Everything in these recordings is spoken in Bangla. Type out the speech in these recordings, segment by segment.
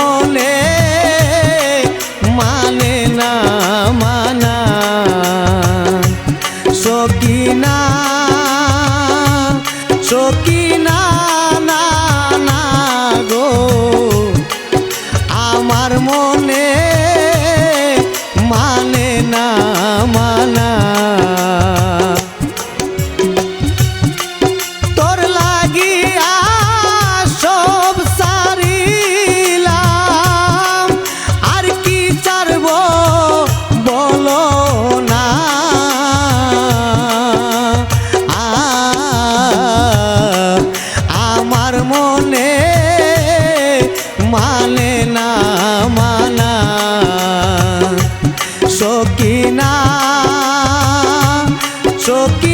মনে মানে না মানা। সকিনা সকিনা না না গো। আমার মনে সকিনা সকিনা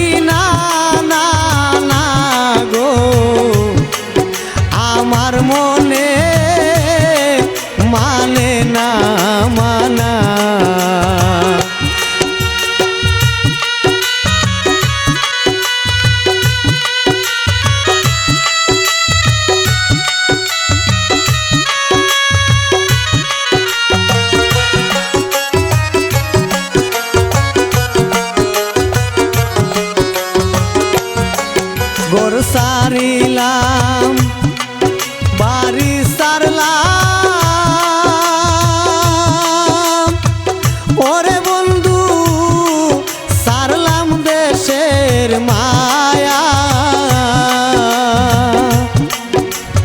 সারিলাম, বাড়ি সারলাম। ওরে বন্ধু, সারলাম দেশের মায়া।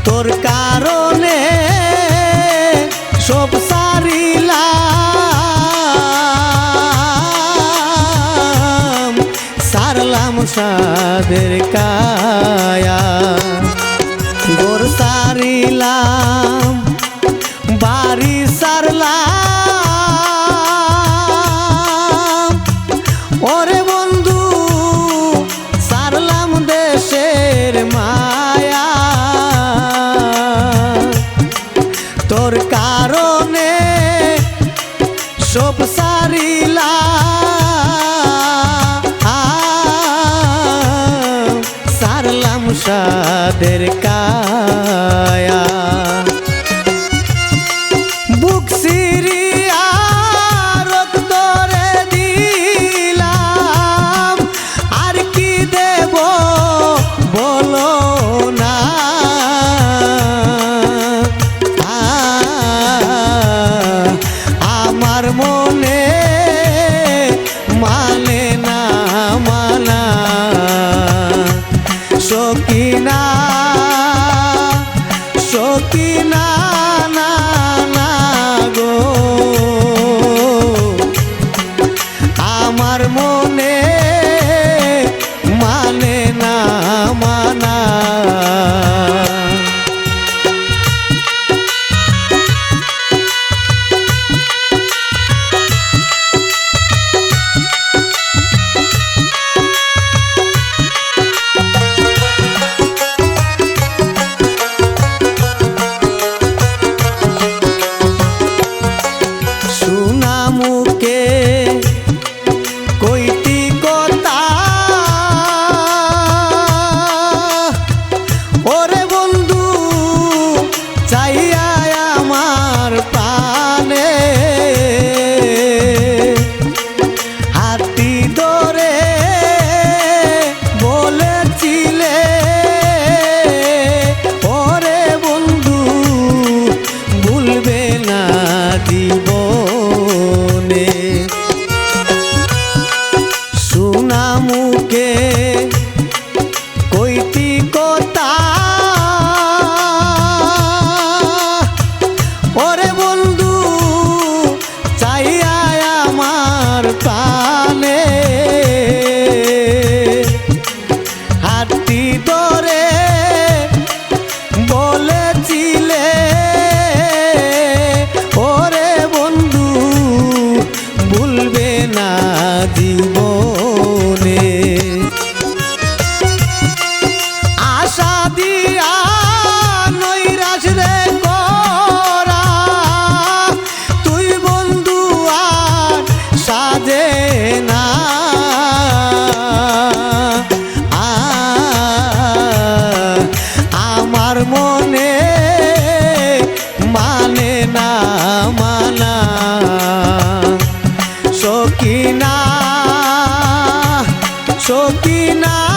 তোর কারণে সব সারিলাম। সারলাম সাদের কায়া সারিলাম বাড়ি সারলাম। ওরে বন্ধু, সারলাম দেশের মায়া। তোর কারণে সব সারিলা সারলাম সাদের কায়া কইটি কথা ওরে বন্ধু চাইয়া আমার প্রাণে হাতি দিয়া তুই বন্ধু আর না। আমার মনে মানে না মানা। সকিনা সকিনা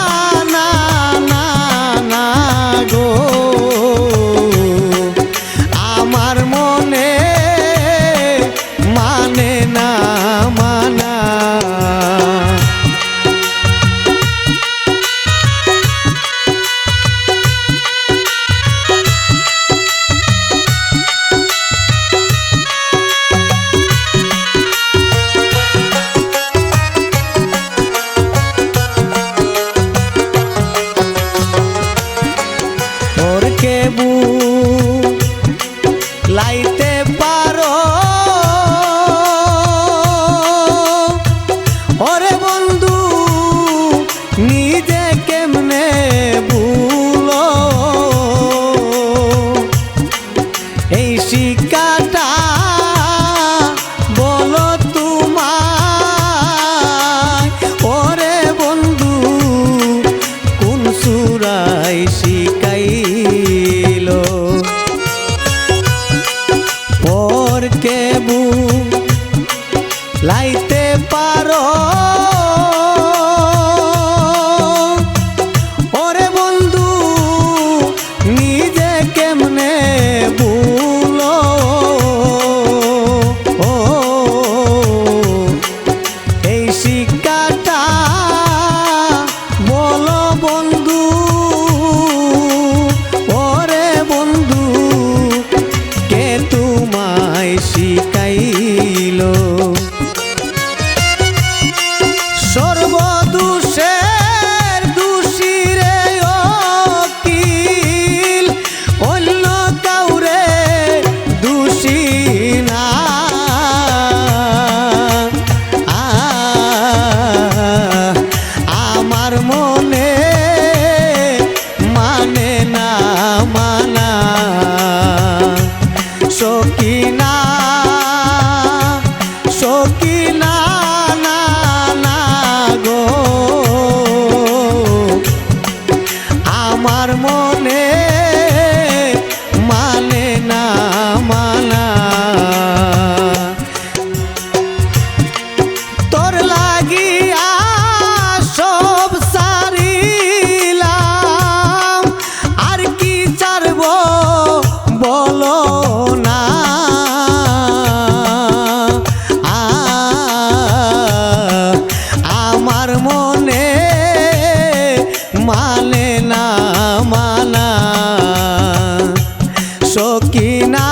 না।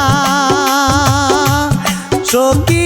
চকি